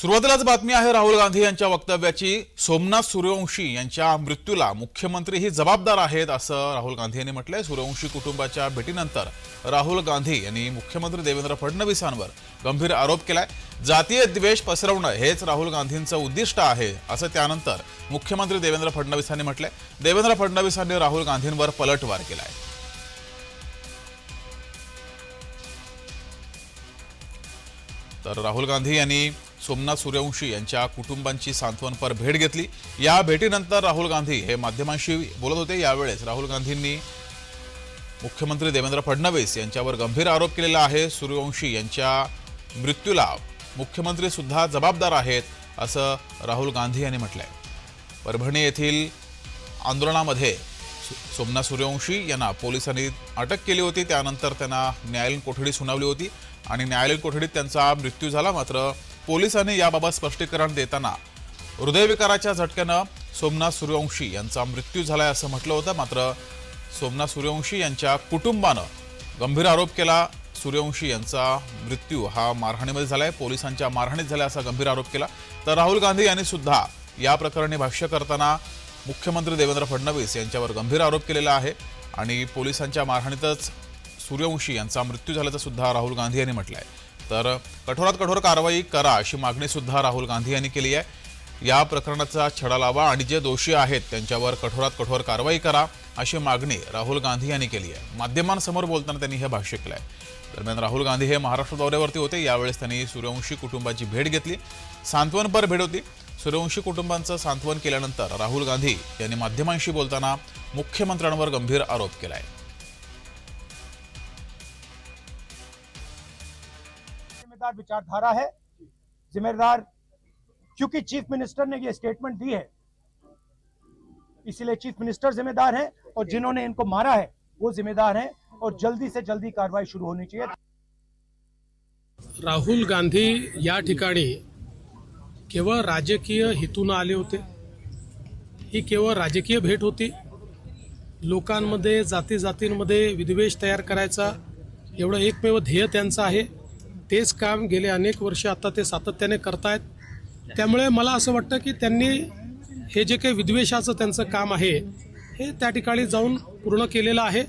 सुरुवातीलाच बातमी आहे राहुल गांधी यांच्या वक्तव्याची. सोमनाथ सूर्यवंशी यांच्या मृत्यूला मुख्यमंत्री ही जबाबदार आहेत असं राहुल गांधी यांनी म्हटलंय. सूर्यवंशी कुटुंबाच्या भेटीनंतर राहुल गांधी यांनी मुख्यमंत्री देवेंद्र फडणवीसांवर गंभीर आरोप केलाय. जातीय द्वेष पसरवणं हेच राहुल गांधींचं उद्दिष्ट आहे असं त्यानंतर मुख्यमंत्री देवेंद्र फडणवीसांनी म्हटलंय. देवेंद्र फडणवीसांनी राहुल गांधींवर पलटवार केलाय. तर राहुल गांधी यांनी सोमनाथ सूर्यवंशी यांच्या कुटुंबांची सांत्वनपर भेट घेतली. या भेटीनंतर राहुल गांधी हे माध्यमांशी बोलत होते. यावेळेस राहुल गांधींनी मुख्यमंत्री देवेंद्र फडणवीस यांच्यावर गंभीर आरोप केलेला आहे. सूर्यवंशी यांच्या मृत्यूला मुख्यमंत्री सुद्धा जबाबदार आहेत असं राहुल गांधी यांनी म्हटलंय. परभणी येथील आंदोलनामध्ये सोमनाथ सूर्यवंशी यांना पोलिसांनी अटक केली होती. त्यानंतर त्यांना न्यायालयीन कोठडी सुनावली होती आणि न्यायालयीन कोठडीत त्यांचा मृत्यू झाला. मात्र पोलिसांनी याबाबत स्पष्टीकरण देताना हृदयविकाराच्या झटक्यानं सोमनाथ सूर्यवंशी यांचा मृत्यू झालाय असं म्हटलं होतं. मात्र सोमनाथ सूर्यवंशी यांच्या कुटुंबानं गंभीर आरोप केला. सूर्यवंशी यांचा मृत्यू हा मारहाणीमध्ये झालाय. पोलिसांच्या मारहाणीत झाला असा गंभीर आरोप केला. तर राहुल गांधी यांनी सुद्धा या प्रकरणी भाष्य करताना मुख्यमंत्री देवेंद्र फडणवीस यांच्यावर गंभीर आरोप केलेला आहे आणि पोलिसांच्या मारहाणीतच सूर्यवंशी यांचा मृत्यू झाल्याचं सुद्धा राहुल गांधी यांनी म्हटलं आहे तर कठोरात कठोर कारवाई करा अशी मागणी सुद्धा राहुल गांधी यांनी केली आहे. या प्रकरणाचा छडा लावा आणि जे दोषी आहेत त्यांच्यावर कठोरात कठोर कारवाई करा अशी मागणी राहुल गांधी यांनी केली आहे. माध्यमांसमोर बोलताना त्यांनी हे भाष्य केलं आहे दरम्यान राहुल गांधी हे महाराष्ट्र दौऱ्यावरती होते. यावेळेस त्यांनी सूर्यवंशी कुटुंबाची भेट घेतली. सांत्वनपर भेट होती. सूर्यवंशी कुटुंबांचं सांत्वन केल्यानंतर राहुल गांधी यांनी माध्यमांशी बोलताना मुख्यमंत्र्यांवर गंभीर आरोप केला आहे जिम्मेदार विचारधारा है। जिम्मेदार क्योंकि चीफ मिनिस्टर ने ये स्टेटमेंट दी है। इसीलिए चीफ मिनिस्टर जिम्मेदार है और जिन्होंने इनको मारा है वो जिम्मेदार है और जल्दी से जल्दी कार्रवाई शुरू होनी चाहिए। राहुल गांधी या ठिकाणी केवळ राजकीय हेतून आले होते. ही केवळ राजकीय भेट होती. लोकांमध्ये जाती जातींमध्ये विद्वेष तयार करायचा एवढं एकमेव ध्येय त्यांचं आहे. तेच काम गेले अनेक वर्ष आता ते सातत्याने करतायत. त्यामुळे मला असं वाटतं की त्यांनी हे जे काही विद्वेषाचं त्यांचं काम आहे हे त्या ठिकाणी जाऊन पूर्ण केलेलं आहे.